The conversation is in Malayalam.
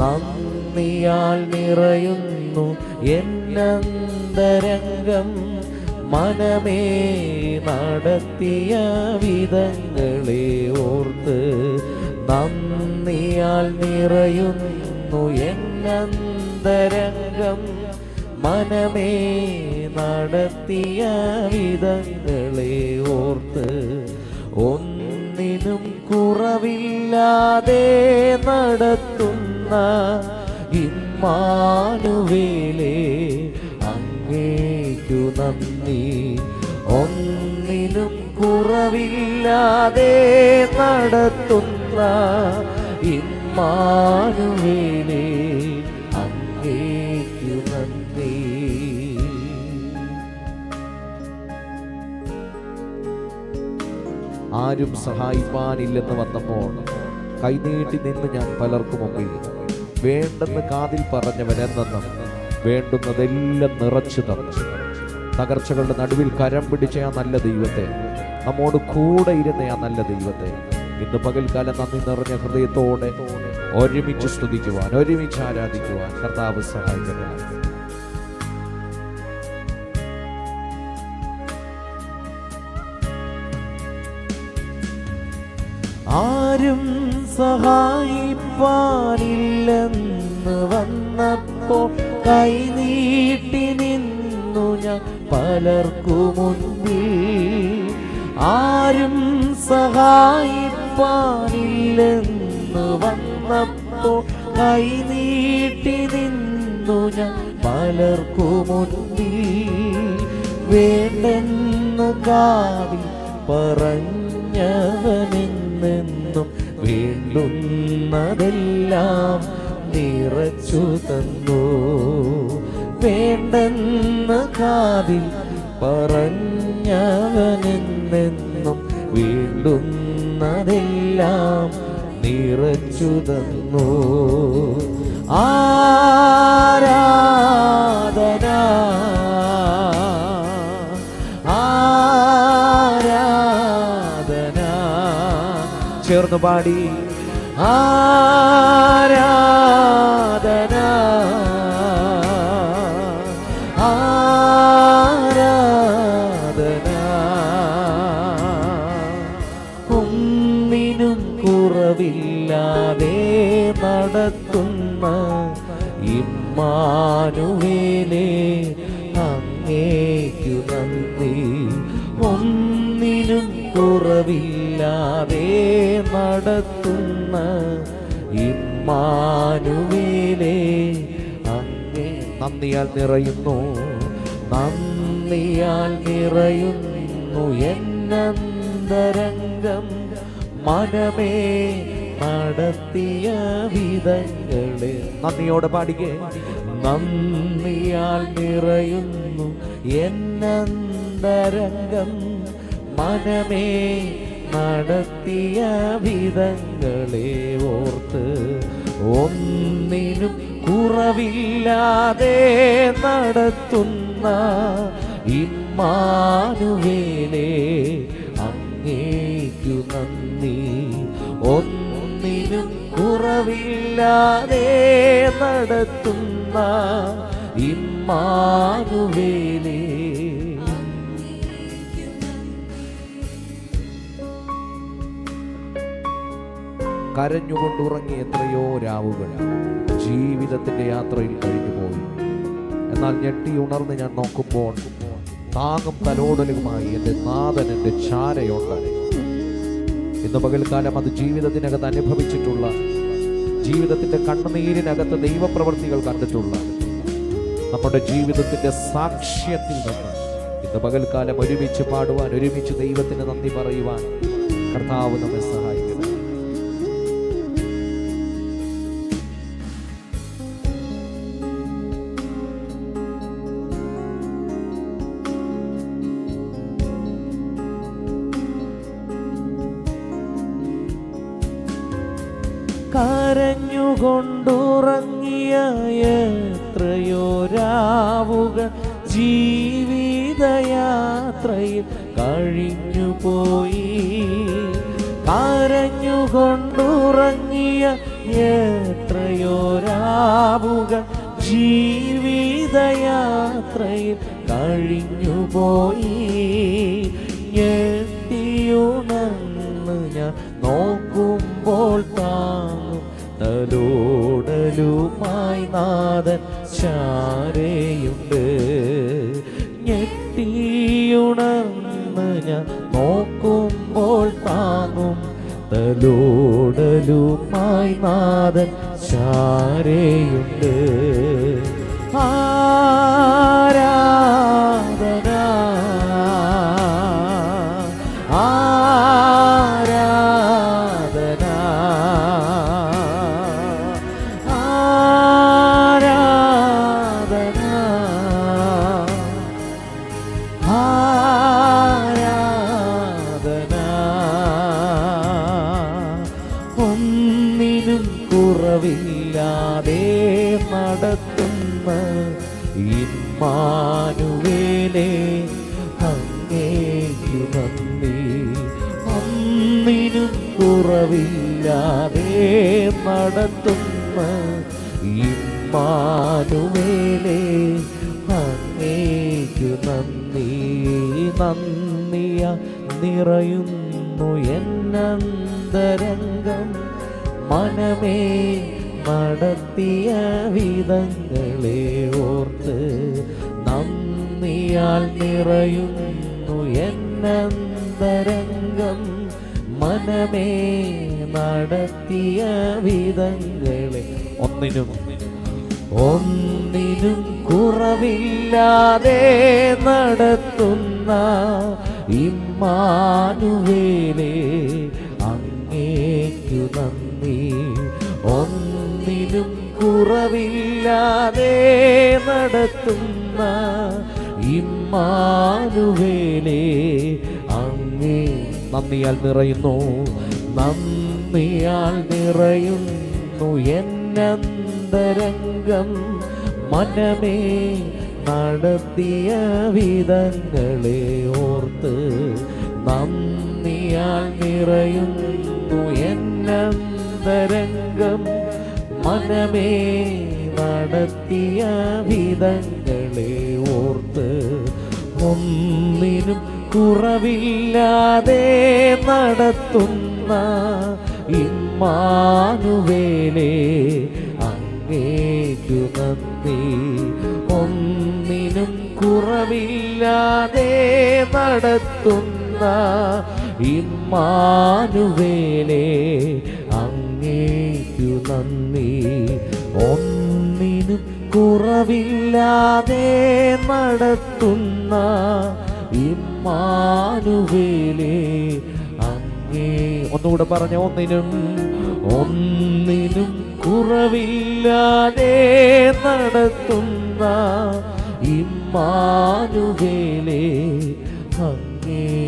നന്ദിയാൽ നിറയുന്നു എന്നന്തരംഗം മനമേ നടത്തിയ വിധങ്ങളെ ഓർത്ത് നന്ദിയാൽ നിറയുന്നു എന്നന്തരംഗം മനമേ നടത്തിയ വിധങ്ങളെ ഓർത്ത് ഒന്നിനും കുറവില്ലാതെ നടത്തുന്ന ഇമ്മാനുവേലേ അങ്ങേക്കു നന്ദി. ഒന്നിനും കുറവില്ലാതെ നടത്തുന്ന ഇമ്മാനുവേലേ അങ്ങേക്കു നന്ദി. ആരും സഹായിപ്പാനില്ലെന്ന് വന്നപ്പോൾ കൈനീട്ടി നിന്ന് ഞാൻ പലർക്കും മുമ്പിൽ വേണ്ടെന്ന് കാതിൽ പറഞ്ഞവനെന്നെന്നും വേണ്ടുന്നതെല്ലാം നിറച്ചു തന്നു. തകർച്ചകളുടെ നടുവിൽ കരം പിടിച്ച ആ നല്ല ദൈവത്തെ നമ്മോട് കൂടെ ഇരുന്ന ആ നല്ല ദൈവത്തെ ഇന്ന് പകൽക്കാലം നന്ദി നിറഞ്ഞ ഹൃദയത്തോടെ ഒരുമിച്ച് സ്തുതിക്കുവാൻ ഒരുമിച്ച് ആരാധിക്കുവാൻ കർത്താവ് സഹായിക്കട്ടെ. ആരും സഹായിപ്പാനില്ലെന്ന് വന്നപ്പോൾ കൈനീട്ടി നിന്നു ഞാൻ പലർക്കു മുൻപിൽ. ആരും സഹായിപ്പാനില്ലെന്ന് വന്നപ്പോൾ കൈനീട്ടി നിന്നു ഞാൻ പലർക്കു മുൻപിൽ. വേണ്ടെന്ന് കാവി പറഞ്ഞവനെന്നെന്നും വേണ്ടുന്നതെല്ലാം നിറച്ചു തന്നു. വേണ്ടെന്ന കാതിൽ പറഞ്ഞവനെന്നെന്നും വേണ്ടുന്നതെല്ലാം നിറച്ചു തന്നു. ആരാധന ചേർന്ന് പാടി. ആരാധന. ആരാധന. കുന്നിനും കുറവില്ലാതെ നടത്തുന്ന ഇമ്മാനുവേലേ അങ്ങേക്കു നന്ദി. കുറവില്ലാതെ നടത്തുന്ന ഇമ്മാനുവേലേ അങ്ങേ നന്ദിയാൽ നിറയുന്നു നന്ദിയാൽ നിറയുന്നു എന്നന്തരംഗം. മനമേ നടത്തിയ വിധങ്ങളെ നന്ദിയോടെ പാടിക്കേ. നന്ദിയാൽ നിറയുന്നു എന്നന്തരംഗം. മനമേ നടത്തിയ വിധങ്ങളെ ഓർത്ത് ഒന്നിനും കുറവില്ലാതെ നടത്തുന്ന ഇമ്മാനുവേലേ അങ്ങേക്കു നന്ദി. ഒന്നിനും കുറവില്ലാതെ നടത്തുന്ന ഇമ്മാനുവേലേ കരഞ്ഞുകൊണ്ടുറങ്ങി എത്രയോ രാവുകൾ ജീവിതത്തിന്റെ യാത്രയിൽ കഴിഞ്ഞു പോയി. എന്നാൽ ഞെട്ടി ഉണർന്ന് ഞാൻ നോക്കുമ്പോൾ താങ്ങും തലോടലുമായി എന്റെ നാഥൻ എന്റെ ചാരയുണ്ട്. ഇന്ന് പകൽക്കാലം അത് ജീവിതത്തിനകത്ത് അനുഭവിച്ചിട്ടുള്ള ജീവിതത്തിന്റെ കണ്ണുനീരിനകത്ത് ദൈവപ്രവൃത്തികൾ കണ്ടിട്ടുള്ള നമ്മുടെ ജീവിതത്തിന്റെ സാക്ഷ്യത്തിൽ നിന്ന് ഇന്ന് പകൽക്കാലം ഒരുമിച്ച് പാടുവാൻ ഒരുമിച്ച് ദൈവത്തിന് നന്ദി പറയുവാൻ കർത്താവ് നമ്മെ സഹായിക്കണം കരഞ്ഞുകൊണ്ടുറങ്ങിയ എത്രയോ രാവുകൾ ജീവിതയാത്രയിൽ കഴിഞ്ഞു പോയി കരഞ്ഞുകൊണ്ടുറങ്ങിയ കൊണ്ടുറങ്ങിയ എത്രയോ രാവുകൾ ജീവിതയാത്രയിൽ കഴിഞ്ഞു പോയി ഞെട്ടിയുണർന്ന് ഞാൻ നോക്കുമ്പോൾ തലോടലുമായി നാഥൻ ചാരയുണ്ട്. ഞെട്ടിയുണർന്ന് ഞാൻ നോക്കുമ്പോൾ താങ്ങും തലോടലുമായി നാഥൻ ചാരയുണ്ട്. ഇമ്മാനുവേലേ അങ്ങേക്കു നന്ദി ഒന്നിനും കുറവില്ലാതെ നടത്തുന്ന ഇമ്മാനുവേലേ അങ്ങേക്കു നന്ദി നന്ദിയ നിറയുന്നു എന്നന്തരംഗം. മനമേ നടത്തിയ വിധങ്ങളെ ഓർത്ത് നന്ദിയാൽ നിറയുന്നു എന്നന്തരംഗം. മനമേ നടത്തിയ വിധങ്ങളെ ഒന്നിനും ഒന്നിനും കുറവില്ലാതെ നടത്തുന്ന ഇമ്മാനുവേലേ അങ്ങേക്കു നന്ദി. കുറവില്ലാതെ നടത്തുന്ന ഇമ്മാനുവേലേ അങ്ങേ. നന്ദിയാൽ നിറയുന്നു നന്ദിയാൽ നിറയുന്നു. എന്നന്തരംഗം മനമേ നടത്തിയ വിധങ്ങളെ ഓർത്ത് നന്ദിയാൽ നിറയുന്നു. എന്നന്തരംഗം മനമേ നടത്തിയ വിധങ്ങളെ ഓർത്ത് ഒന്നിനും കുറവില്ലാതെ നടത്തുന്ന ഇമ്മാനുവേലേ അങ്ങേക്കു നന്ദി. ഒന്നിനും കുറവില്ലാതെ നടത്തുന്ന ഇമ്മാനുവേലേ അങ്ങേക്കു നന്ദി. ഒന്നിനും കുറവില്ലാതെ നടത്തുന്ന ഇമ്മാനുവേലേ അങ്ങേ. ഒന്നുകൂടെ പറഞ്ഞ ഒന്നിനും. ഒന്നിനും കുറവില്ലാതെ നടത്തുന്ന ഇമ്മാനുവേലേ അങ്ങേക്കു